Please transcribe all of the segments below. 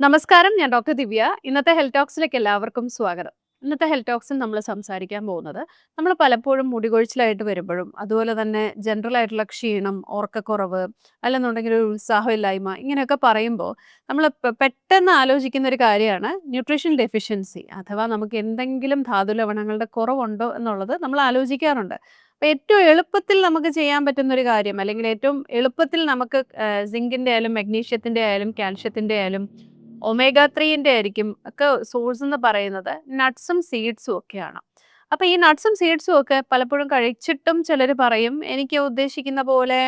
നമസ്കാരം ഞാൻ ഡോക്ടർ ദിവ്യ. ഇന്നത്തെ ഹെൽത്ത് ടോക്സിലേക്ക് എല്ലാവർക്കും സ്വാഗതം. ഇന്നത്തെ ഹെൽത്ത് ടോക്സിൽ നമ്മൾ സംസാരിക്കാൻ പോകുന്നത് നമ്മൾ പലപ്പോഴും മുടികൊഴിച്ചിലായിട്ട് വരുമ്പോഴും അതുപോലെ തന്നെ ജനറൽ ആയിട്ടുള്ള ക്ഷീണം ഓർക്കക്കുറവ് അല്ലെന്നുണ്ടെങ്കിൽ ഒരു ഉത്സാഹമില്ലായ്മ ഇങ്ങനെയൊക്കെ പറയുമ്പോൾ നമ്മൾ പെട്ടെന്ന് ആലോചിക്കുന്ന ഒരു കാര്യമാണ് ന്യൂട്രീഷൻ ഡെഫിഷ്യൻസി അഥവാ നമുക്ക് എന്തെങ്കിലും ധാതു ലവണങ്ങളുടെ കുറവുണ്ടോ എന്നുള്ളത് നമ്മൾ ആലോചിക്കാറുണ്ട്. അപ്പോൾ ഏറ്റവും എളുപ്പത്തിൽ നമുക്ക് ചെയ്യാൻ പറ്റുന്ന ഒരു കാര്യം അല്ലെങ്കിൽ ഏറ്റവും എളുപ്പത്തിൽ നമുക്ക് സിങ്കിന്റെ ആയാലും മഗ്നീഷ്യത്തിന്റെ ആയാലും കാൽഷ്യത്തിന്റെ ആയാലും ഒമേഗ ത്രീന്റെ ആയിരിക്കും ഒക്കെ സോഴ്സ് എന്ന് പറയുന്നത്. നട്ട്സും സീഡ്സും ഒക്കെയാണ്. അപ്പോൾ ഈ നട്ട്സും സീഡ്സും ഒക്കെ പലപ്പോഴും കഴിച്ചിട്ടും ചിലർ പറയും എനിക്ക് ഉദ്ദേശിക്കുന്ന പോലെ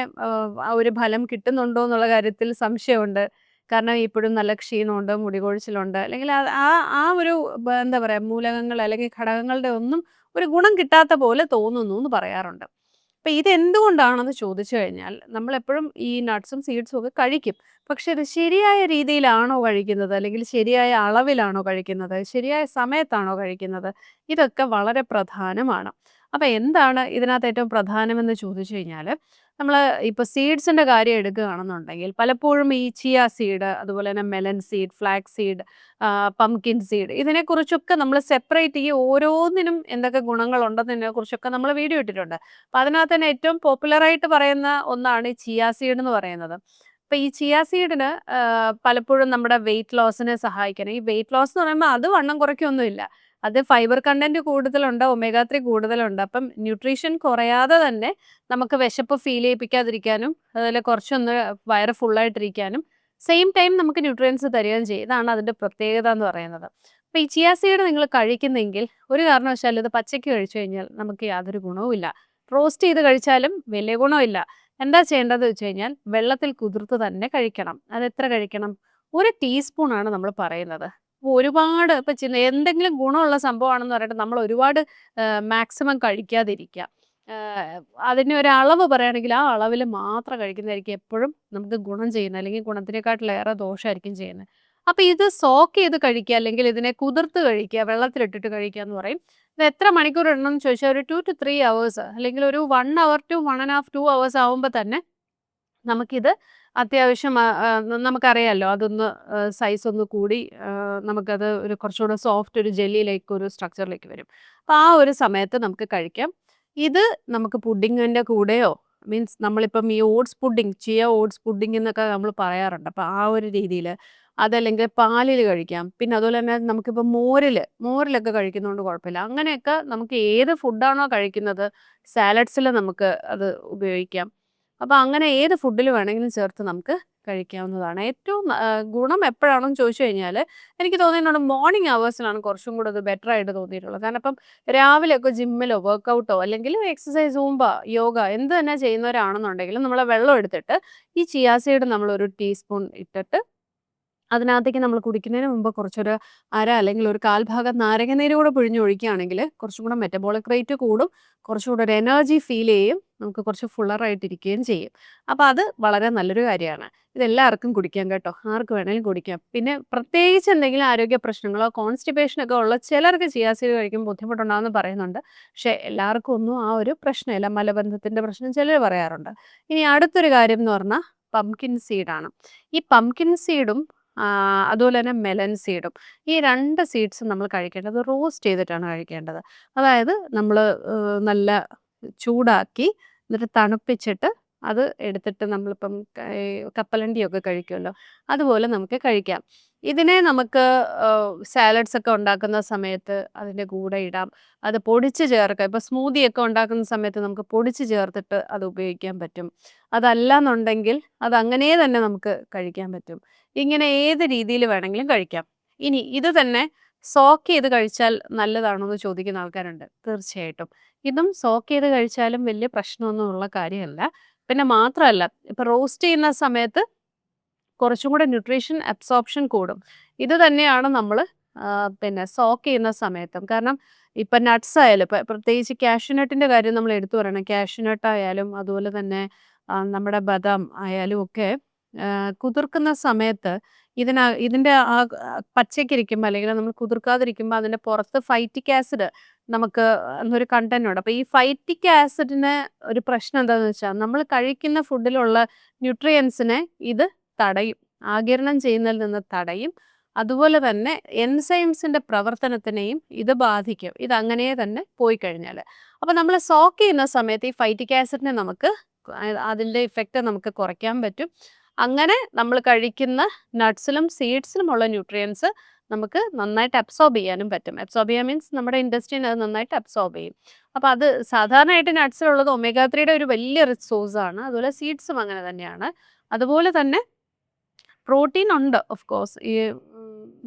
ഒരു ഫലം കിട്ടുന്നുണ്ടോ എന്നുള്ള കാര്യത്തിൽ സംശയമുണ്ട്. കാരണം ഇപ്പോഴും നല്ല ക്ഷീണമുണ്ട് മുടികൊഴിച്ചിലുണ്ട്. അല്ലെങ്കിൽ ആ ആ ഒരു എന്താ പറയുക മൂലകങ്ങൾ അല്ലെങ്കിൽ ഘടകങ്ങളുടെ ഒന്നും ഒരു ഗുണം കിട്ടാത്ത പോലെ തോന്നുന്നു എന്ന് പറയാറുണ്ട്. അപ്പം ഇതെന്തുകൊണ്ടാണെന്ന് ചോദിച്ചു കഴിഞ്ഞാൽ നമ്മളെപ്പോഴും ഈ നട്ട്സും സീഡ്സും ഒക്കെ കഴിക്കും. പക്ഷെ ഇത് ശരിയായ രീതിയിലാണോ കഴിക്കുന്നത്? അല്ലെങ്കിൽ ശരിയായ അളവിലാണോ കഴിക്കുന്നത്? ശരിയായ സമയത്താണോ കഴിക്കുന്നത്? ഇതൊക്കെ വളരെ പ്രധാനമാണ്. അപ്പം എന്താണ് ഇതിനകത്ത് ഏറ്റവും പ്രധാനമെന്ന് ചോദിച്ചു കഴിഞ്ഞാൽ നമ്മൾ ഇപ്പോൾ സീഡ്സിന്റെ കാര്യം എടുക്കുകയാണെന്നുണ്ടെങ്കിൽ പലപ്പോഴും ഈ ചിയ സീഡ് അതുപോലെ തന്നെ melon seed flax seed pumpkin seed ഇതിനെക്കുറിച്ചൊക്കെ നമ്മൾ സെപ്പറേറ്റ് ഈ ഓരോന്നിനും എന്തൊക്കെ ഗുണങ്ങളുണ്ടെന്നതിനെ കുറിച്ചൊക്കെ നമ്മൾ വീഡിയോ ഇട്ടിട്ടുണ്ട്. അപ്പം അതിനകത്ത് തന്നെ ഏറ്റവും പോപ്പുലറായിട്ട് പറയുന്ന ഒന്നാണ് ഈ ചിയ സീഡ് എന്ന് പറയുന്നത്. അപ്പം ഈ ചിയ സീഡിന് പലപ്പോഴും നമ്മുടെ വെയിറ്റ് ലോസിനെ സഹായിക്കണം. ഈ വെയിറ്റ് ലോസ് എന്ന് പറയുമ്പോൾ അത് വണ്ണം കുറയ്ക്കൊന്നുമില്ല. അത് ഫൈബർ കണ്ടന്റ് കൂടുതലുണ്ട് ഒമേഗ ത്രീ കൂടുതലുണ്ട്. അപ്പം ന്യൂട്രീഷൻ കുറയാതെ തന്നെ നമുക്ക് വിശപ്പ് ഫീൽ ചെയ്യിപ്പിക്കാതിരിക്കാനും അതുപോലെ കുറച്ചൊന്ന് വയറ് ഫുള്ളായിട്ടിരിക്കാനും സെയിം ടൈം നമുക്ക് ന്യൂട്രിയൻസ് തരികയും ചെയ്യും. ഇതാണ് അതിന്റെ പ്രത്യേകത എന്ന് പറയുന്നത്. അപ്പോൾ ഈ ചിയാ സീഡ് നിങ്ങൾ കഴിക്കുന്നെങ്കിൽ ഒരു കാരണവശാലും ഇത് പച്ചയ്ക്ക് കഴിച്ചു കഴിഞ്ഞാൽ നമുക്ക് യാതൊരു ഗുണവുമില്ല റോസ്റ്റ് ചെയ്ത് കഴിച്ചാലും വലിയ ഗുണമില്ല എന്താ ചെയ്യേണ്ടത് വെച്ച് കഴിഞ്ഞാൽ വെള്ളത്തിൽ കുതിർത്ത് തന്നെ കഴിക്കണം. അത് എത്ര കഴിക്കണം? ഒരു ടീസ്പൂൺ ആണ് നമ്മൾ പറയുന്നത്. ഒരുപാട് ഇപ്പൊ ചില എന്തെങ്കിലും ഗുണമുള്ള സംഭവമാണെന്ന് പറഞ്ഞിട്ട് നമ്മൾ ഒരുപാട് മാക്സിമം കഴിക്കാതിരിക്കുക. അതിന് ഒരു അളവ് പറയുകയാണെങ്കിൽ ആ അളവിൽ മാത്രം കഴിക്കുന്നതായിരിക്കും എപ്പോഴും നമുക്ക് ഗുണം ചെയ്യുന്നത്. അല്ലെങ്കിൽ ഗുണത്തിനെക്കാട്ടിലേറെ ദോഷമായിരിക്കും ചെയ്യുന്നത്. അപ്പോൾ ഇത് സോക്ക് ചെയ്ത് കഴിക്കുക അല്ലെങ്കിൽ ഇതിനെ കുതിർത്ത് കഴിക്കുക വെള്ളത്തിലിട്ടിട്ട് കഴിക്കുക എന്ന് പറയും. ഇത് എത്ര മണിക്കൂർ ഇടണം എന്ന് ചോദിച്ചാൽ ഒരു ടു ടു ത്രീ അവേഴ്സ് അല്ലെങ്കിൽ ഒരു one hour to one and half to hours ആകുമ്പോൾ തന്നെ നമുക്കിത് അത്യാവശ്യം നമുക്കറിയാമല്ലോ അതൊന്ന് സൈസ് ഒന്ന് കൂടി നമുക്കത് ഒരു കുറച്ചുകൂടെ സോഫ്റ്റ് ഒരു ജെല്ലിയിലേക്ക് ഒരു സ്ട്രക്ചറിലേക്ക് വരും. അപ്പോൾ ആ ഒരു സമയത്ത് നമുക്ക് കഴിക്കാം. ഇത് നമുക്ക് പുഡിങ്ങിന്റെ കൂടെയോ മീൻസ് നമ്മളിപ്പം ഈ oats pudding chia oats pudding എന്നൊക്കെ നമ്മൾ പറയാറുണ്ട്. അപ്പോൾ ആ ഒരു രീതിയിൽ അതല്ലെങ്കിൽ പാലിൽ കഴിക്കാം. പിന്നെ അതുപോലെ തന്നെ നമുക്കിപ്പോൾ മോരിൽ മോരിലൊക്കെ കഴിക്കുന്നതുകൊണ്ട് കുഴപ്പമില്ല. അങ്ങനെയൊക്കെ നമുക്ക് ഏത് ഫുഡാണോ കഴിക്കുന്നത് സാലഡ്സിൽ നമുക്ക് അത് ഉപയോഗിക്കാം. അപ്പോൾ അങ്ങനെ ഏത് ഫുഡിൽ വേണമെങ്കിലും ചേർത്ത് നമുക്ക് കഴിക്കാവുന്നതാണ്. ഏറ്റവും ഗുണം എപ്പോഴാണെന്ന് ചോദിച്ചു കഴിഞ്ഞാൽ എനിക്ക് തോന്നിയിട്ടുണ്ട് മോർണിംഗ് അവേഴ്സിലാണ് കുറച്ചും കൂടെ അത് ബെറ്റർ ആയിട്ട് തോന്നിയിട്ടുള്ളത്. കാരണം ഇപ്പം രാവിലെയൊക്കെ ജിമ്മിലോ വർക്കൗട്ടോ അല്ലെങ്കിൽ എക്സസൈസ് സൂമ്പ യോഗ എന്ത് തന്നെ ചെയ്യുന്നവരാണെന്നുണ്ടെങ്കിലും നമ്മളെ വെള്ളം എടുത്തിട്ട് ഈ ചിയാസൈഡ് നമ്മൾ ഒരു ടീസ്പൂൺ ഇട്ടിട്ട് അതിനകത്തേക്ക് നമ്മൾ കുടിക്കുന്നതിന് മുമ്പ് കുറച്ചൊരു അര അല്ലെങ്കിൽ ഒരു കാൽ ഭാഗം നാരങ്ങനീര് കൂടെ പിഴിഞ്ഞൊഴിക്കുകയാണെങ്കിൽ കുറച്ചും കൂടെ മെറ്റബോളിക് റേറ്റ് കൂടും. കുറച്ചും കൂടെ ഒരു എനർജി ഫീൽ ചെയ്യും. നമുക്ക് കുറച്ച് ഫുള്ളറായിട്ടിരിക്കുകയും ചെയ്യും. അപ്പോൾ അത് വളരെ നല്ലൊരു കാര്യമാണ്. ഇതെല്ലാവർക്കും കുടിക്കാം കേട്ടോ. ആർക്ക് വേണമെങ്കിലും കുടിക്കാം. പിന്നെ പ്രത്യേകിച്ച് എന്തെങ്കിലും ആരോഗ്യ പ്രശ്നങ്ങളോ കോൺസ്റ്റിപ്പേഷനൊക്കെ ഉള്ള ചിലർക്ക് ചിയാസീഡ് കഴിക്കുമ്പോൾ ബുദ്ധിമുട്ടുണ്ടാകുമെന്ന് പറയുന്നുണ്ട്. പക്ഷേ എല്ലാവർക്കും ഒന്നും ആ ഒരു പ്രശ്നമില്ല. മലബന്ധത്തിന്റെ പ്രശ്നം ചിലർ പറയാറുണ്ട്. ഇനി അടുത്തൊരു കാര്യം എന്ന് പറഞ്ഞാൽ പംകിൻ സീഡാണ് ഈ പംകിൻ സീഡും അതുപോലെ തന്നെ മെലൻ സീഡും. ഈ രണ്ട് സീഡ്സും നമ്മൾ കഴിക്കേണ്ടത് റോസ്റ്റ് ചെയ്തിട്ടാണ് കഴിക്കേണ്ടത്. അതായത് നമ്മൾ നല്ല ചൂടാക്കി എന്നിട്ട് തണുപ്പിച്ചിട്ട് അത് എടുത്തിട്ട് നമ്മളിപ്പം കപ്പലണ്ടിയൊക്കെ കഴിക്കുമല്ലോ. അതുപോലെ നമുക്ക് കഴിക്കാം. ഇതിനെ നമുക്ക് സാലഡ്സ് ഒക്കെ ഉണ്ടാക്കുന്ന സമയത്ത് അതിന്റെ കൂടെ ഇടാം. അത് പൊടിച്ച് ചേർക്കാം. ഇപ്പോൾ സ്മൂതി ഒക്കെ ഉണ്ടാക്കുന്ന സമയത്ത് നമുക്ക് പൊടിച്ച് ചേർത്തിട്ട് അത് ഉപയോഗിക്കാൻ പറ്റും. അതല്ല എന്നുണ്ടെങ്കിൽ അത് അങ്ങനെ തന്നെ നമുക്ക് കഴിക്കാൻ പറ്റും. ഇങ്ങനെ ഏത് രീതിയിൽ വേണമെങ്കിലും കഴിക്കാം. ഇനി ഇത് തന്നെ സോക്ക് ചെയ്ത് കഴിച്ചാൽ നല്ലതാണോ എന്ന് ചോദിക്കുന്ന ആൾക്കാരുണ്ട്. തീർച്ചയായിട്ടും. ഇതും സോക്ക് ചെയ്ത് കഴിച്ചാലും വലിയ പ്രശ്നമൊന്നും ഉള്ള കാര്യമല്ല. പിന്നെ മാത്രമല്ല ഇപ്പം റോസ്റ്റ് ചെയ്യുന്ന സമയത്ത് കുറച്ചും കൂടെ ന്യൂട്രീഷൻ അബ്സോർപ്ഷൻ കൂടും. ഇത് തന്നെയാണ് നമ്മൾ പിന്നെ സോക്ക് ചെയ്യുന്ന സമയത്തും. കാരണം ഇപ്പം നട്ട്സ് ആയാലും ഇപ്പം പ്രത്യേകിച്ച് കാഷ്യൂനട്ടിന്റെ കാര്യം നമ്മൾ എടുത്തു പറയണം. കാഷ്യൂനട്ട് ആയാലും അതുപോലെ തന്നെ നമ്മുടെ ബദാം ആയാലും ഒക്കെ കുതിർക്കുന്ന സമയത്ത് ഇതിന ഇതിന്റെ ആ പച്ചയ്ക്കിരിക്കുമ്പോൾ അല്ലെങ്കിൽ നമ്മൾ കുതിർക്കാതിരിക്കുമ്പോൾ അതിന്റെ പുറത്ത് ഫൈറ്റിക് ആസിഡ് നമുക്ക് എന്നൊരു കണ്ടന്റ് ഉണ്ട്. അപ്പോൾ ഈ ഫൈറ്റിക് ആസിഡിന് ഒരു പ്രശ്നം എന്താണെന്ന് വെച്ചാൽ നമ്മൾ കഴിക്കുന്ന ഫുഡിലുള്ള ന്യൂട്രിയൻസിനെ ഇത് തടയും. ആകിരണം ചെയ്യുന്നതിൽ നിന്ന് തടയും. അതുപോലെ തന്നെ എൻസൈംസിന്റെ പ്രവർത്തനത്തിനെയും ഇത് ബാധിക്കും. ഇത് അങ്ങനെ തന്നെ പോയി കഴിഞ്ഞാൽ അപ്പോൾ നമ്മൾ സോക്ക് ചെയ്യുന്ന സമയത്ത് ഈ ഫൈറ്റിക് ആസിഡിനെ നമുക്ക് അതിന്റെ ഇഫക്റ്റ് നമുക്ക് കുറയ്ക്കാൻ പറ്റും. അങ്ങനെ നമ്മൾ കഴിക്കുന്ന നട്ട്സിലും സീഡ്സിലുമുള്ള ന്യൂട്രിയൻസ് നമുക്ക് നന്നായിട്ട് അബ്സോർബ് ചെയ്യാനും പറ്റും. അബ്സോർബ് ചെയ്യാൻ മീൻസ് നമ്മുടെ ഇൻഡസ്ട്രീനെ അത് നന്നായിട്ട് അബ്സോർബ് ചെയ്യും. അപ്പോൾ അത് സാധാരണയായിട്ട് നട്ട്സിലുള്ളത് ഒമേഗ ത്രീയുടെ ഒരു വലിയ റിസോഴ്സാണ്. അതുപോലെ സീഡ്സും അങ്ങനെ തന്നെയാണ്. അതുപോലെ തന്നെ പ്രോട്ടീൻ ഉണ്ട് ഓഫ് കോഴ്സ് ഈ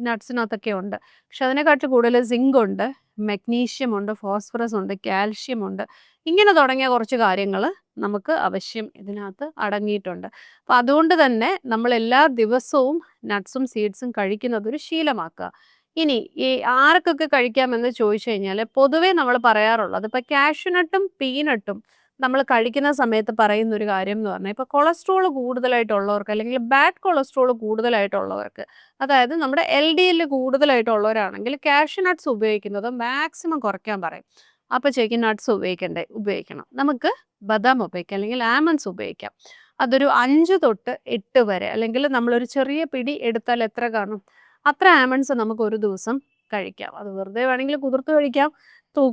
നട്ട്സിനകത്തൊക്കെ ഉണ്ട്. പക്ഷെ അതിനെക്കാട്ടിൽ കൂടുതൽ സിങ്ക് ഉണ്ട് മെഗ്നീഷ്യം ഉണ്ട് ഫോസ്ഫറസ് ഉണ്ട് കാൽഷ്യം ഉണ്ട്. ഇങ്ങനെ തുടങ്ങിയ കുറച്ച് കാര്യങ്ങൾ നമുക്ക് അവശ്യം ഇതിനകത്ത് അടങ്ങിയിട്ടുണ്ട്. അപ്പം അതുകൊണ്ട് തന്നെ നമ്മൾ എല്ലാ ദിവസവും നട്ട്സും സീഡ്സും കഴിക്കുന്നത് ഒരു ശീലമാക്കുക. ഇനി ഈ ആർക്കൊക്കെ കഴിക്കാമെന്ന് ചോദിച്ചു കഴിഞ്ഞാൽ പൊതുവേ നമ്മൾ പറയാറുള്ളത് അതിപ്പോൾ കാഷ്യൂനട്ടും പീനട്ടും നമ്മൾ കഴിക്കുന്ന സമയത്ത് പറയുന്ന ഒരു കാര്യം എന്ന് പറഞ്ഞാൽ ഇപ്പോൾ കൊളസ്ട്രോൾ കൂടുതലായിട്ടുള്ളവർക്ക് അല്ലെങ്കിൽ ബാഡ് കൊളസ്ട്രോൾ കൂടുതലായിട്ടുള്ളവർക്ക് അതായത് നമ്മുടെ എൽ ഡി എല്ലിൽ കൂടുതലായിട്ടുള്ളവരാണെങ്കിൽ കാഷ്യൂ നട്ട്സ് ഉപയോഗിക്കുന്നത് മാക്സിമം കുറയ്ക്കാൻ പറയും. അപ്പോൾ ചേക്കി നട്ട്സ് ഉപയോഗിക്കണ്ടേ? ഉപയോഗിക്കണം. നമുക്ക് ബദാം ഉപയോഗിക്കാം അല്ലെങ്കിൽ ആമൻസ് ഉപയോഗിക്കാം. അതൊരു അഞ്ച് തൊട്ട് എട്ട് വരെ അല്ലെങ്കിൽ നമ്മളൊരു ചെറിയ പിടി എടുത്താൽ എത്ര കാണും? അത്ര ആമൻസ് നമുക്ക് ഒരു ദിവസം കഴിക്കാം. അത് വെറുതെ വേണമെങ്കിൽ കുതിർത്ത് കഴിക്കാം.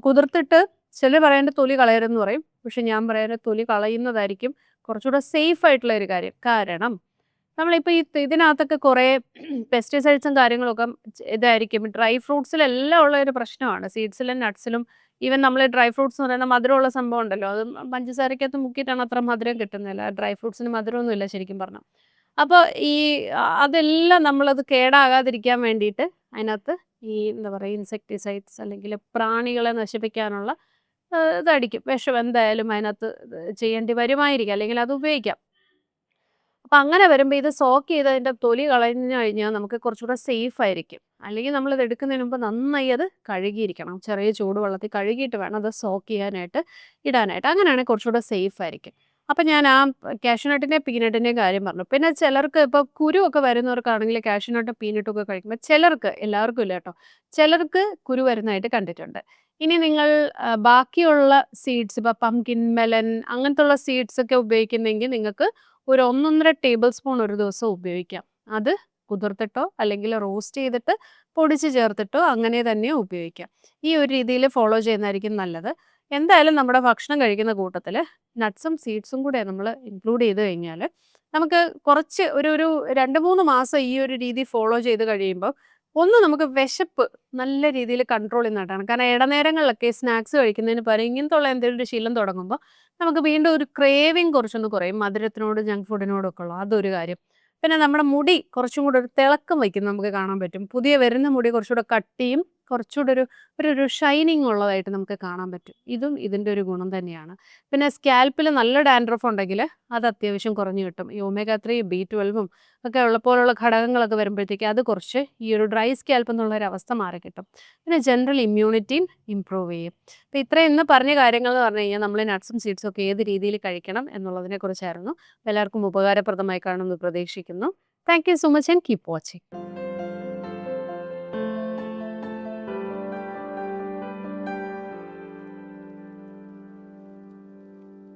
കുതിർത്തിട്ട് ചില പറയേണ്ട തൊലി കളയരുതെന്ന് പറയും. പക്ഷെ ഞാൻ പറയുന്ന തൊലി കളയുന്നതായിരിക്കും കുറച്ചുകൂടെ സേഫ് ആയിട്ടുള്ള ഒരു കാര്യം. കാരണം നമ്മളിപ്പോൾ ഈ ഇതിനകത്തൊക്കെ കുറേ പെസ്റ്റിസൈഡ്സും കാര്യങ്ങളൊക്കെ ഇതായിരിക്കും. ഡ്രൈ ഫ്രൂട്ട്സിലെല്ലാം ഉള്ള ഒരു പ്രശ്നമാണ്. സീഡ്സിലും നട്ട്സിലും ഈവൻ നമ്മൾ ഡ്രൈ ഫ്രൂട്ട്സ് എന്ന് പറയുന്ന മധുരമുള്ള സംഭവം ഉണ്ടല്ലോ. അത് പഞ്ചസാരക്കകത്ത് മുക്കിയിട്ടാണ് അത്ര മധുരം കിട്ടുന്നില്ല ഡ്രൈ ഫ്രൂട്ട്സിന് മധുരമൊന്നുമില്ല ശരിക്കും പറഞ്ഞാൽ അപ്പോൾ ഈ അതെല്ലാം നമ്മളത് കേടാകാതിരിക്കാൻ വേണ്ടിയിട്ട് അതിനകത്ത് ഈ എന്താ പറയുക ഇൻസെക്ടിസൈഡ്സ് അല്ലെങ്കിൽ പ്രാണികളെ നശിപ്പിക്കാനുള്ള ഇതടിക്കും. വിഷം എന്തായാലും അതിനകത്ത് ചെയ്യേണ്ടി വരുമായിരിക്കും. അല്ലെങ്കിൽ അത് ഉപയോഗിക്കാം. അപ്പം അങ്ങനെ വരുമ്പോൾ ഇത് സോക്ക് ചെയ്ത് അതിന്റെ തൊലി കളഞ്ഞു കഴിഞ്ഞാൽ നമുക്ക് കുറച്ചുകൂടെ സേഫ് ആയിരിക്കും. അല്ലെങ്കിൽ നമ്മൾ ഇത് എടുക്കുന്നതിന് മുമ്പ് നന്നായി അത് കഴുകിയിരിക്കണം. ചെറിയ ചൂടുവെള്ളത്തിൽ കഴുകിയിട്ട് വേണം അത് സോക്ക് ചെയ്യാനായിട്ട് ഇടാനായിട്ട്. അങ്ങനെയാണെങ്കിൽ കുറച്ചുകൂടെ സേഫ് ആയിരിക്കും. അപ്പം ഞാൻ ആ കാഷ്യൂനട്ടിന്റെ പീനട്ടിന്റെയും കാര്യം പറഞ്ഞു. പിന്നെ ചിലർക്ക് ഇപ്പോൾ കുരുവൊക്കെ വരുന്നവർക്കാണെങ്കിൽ കാഷ്യൂനട്ടും പീനട്ടും ഒക്കെ കഴിക്കുമ്പോൾ ചിലർക്ക് എല്ലാവർക്കും ഇല്ല കേട്ടോ. ചിലർക്ക് കുരു വരുന്നതായിട്ട് കണ്ടിട്ടുണ്ട്. ഇനി നിങ്ങൾ ബാക്കിയുള്ള സീഡ്സ് ഇപ്പോൾ പംകിൻ മെലൻ അങ്ങനത്തെ ഉള്ള സീഡ്സ് ഒക്കെ ഉപയോഗിക്കുന്നെങ്കിൽ നിങ്ങൾക്ക് ഒരു ഒന്നൊന്നര ടേബിൾ സ്പൂൺ ഒരു ദിവസം ഉപയോഗിക്കാം. അത് കുതിർത്തിട്ടോ അല്ലെങ്കിൽ റോസ്റ്റ് ചെയ്തിട്ട് പൊടിച്ച് ചേർത്തിട്ടോ അങ്ങനെ തന്നെ ഉപയോഗിക്കാം. ഈ ഒരു രീതിയിൽ ഫോളോ ചെയ്യുന്നതായിരിക്കും നല്ലത്. എന്തായാലും നമ്മുടെ ഭക്ഷണം കഴിക്കുന്ന കൂട്ടത്തിൽ നട്ട്സും സീഡ്സും കൂടെ നമ്മൾ ഇൻക്ലൂഡ് ചെയ്ത് കഴിഞ്ഞാൽ നമുക്ക് കുറച്ച് ഒരു ഒരു രണ്ട് മൂന്ന് മാസം ഈ ഒരു രീതി ഫോളോ ചെയ്ത് കഴിയുമ്പോൾ ഒന്ന് നമുക്ക് വിശപ്പ് നല്ല രീതിയിൽ കൺട്രോൾ ചെയ്യുന്നതായിട്ടാണ് കാരണം ഇടനേരങ്ങളിലൊക്കെ സ്നാക്സ് കഴിക്കുന്നതിന് പകരം ഇങ്ങനത്തെ ഉള്ള എന്തെങ്കിലും ഒരു ശീലം തുടങ്ങുമ്പോൾ നമുക്ക് വീണ്ടും ഒരു ക്രേവിങ് കുറച്ചൊന്ന് കുറയും. മധുരത്തിനോട് ജങ്ക് ഫുഡിനോടൊക്കെ ഉള്ള അതൊരു കാര്യം. പിന്നെ നമ്മുടെ മുടി കുറച്ചും കൂടെ ഒരു തിളക്കം വയ്ക്കുന്നത് നമുക്ക് കാണാൻ പറ്റും. പുതിയ വരുന്ന മുടി കുറച്ചുകൂടെ കട്ടിയും കുറച്ചുകൂടെ ഒരു ഒരു ഷൈനിങ് ഉള്ളതായിട്ട് നമുക്ക് കാണാൻ പറ്റും. ഇതും ഇതിന്റെ ഒരു ഗുണം തന്നെയാണ്. പിന്നെ സ്കാൽപ്പിൽ നല്ല ഡാൻഡ്രഫ് ഉണ്ടെങ്കിൽ അത് അത്യാവശ്യം കുറഞ്ഞു കിട്ടും. ഈ ഒമേഗ ത്രീ ബി ട്വൽവും ഒക്കെ ഉള്ള പോലുള്ള ഘടകങ്ങളൊക്കെ വരുമ്പോഴത്തേക്ക് അത് കുറച്ച് ഈ ഒരു ഡ്രൈ സ്കാൽപ്പ് എന്നുള്ള ഒരു അവസ്ഥ മാറി കിട്ടും. പിന്നെ ജനറൽ ഇമ്മ്യൂണിറ്റിയും ഇമ്പ്രൂവ് ചെയ്യും. അപ്പോൾ ഇത്രയും ഇന്ന് പറഞ്ഞ കാര്യങ്ങൾ എന്ന് പറഞ്ഞു കഴിഞ്ഞാൽ നമ്മൾ നട്ട്സും സീഡ്സും ഒക്കെ ഏത് രീതിയിൽ കഴിക്കണം എന്നുള്ളതിനെ കുറിച്ചായിരുന്നു. എല്ലാവർക്കും ഉപകാരപ്രദമായി കാണുമെന്ന് പ്രതീക്ഷിക്കുന്നു. Thank you so much and keep watching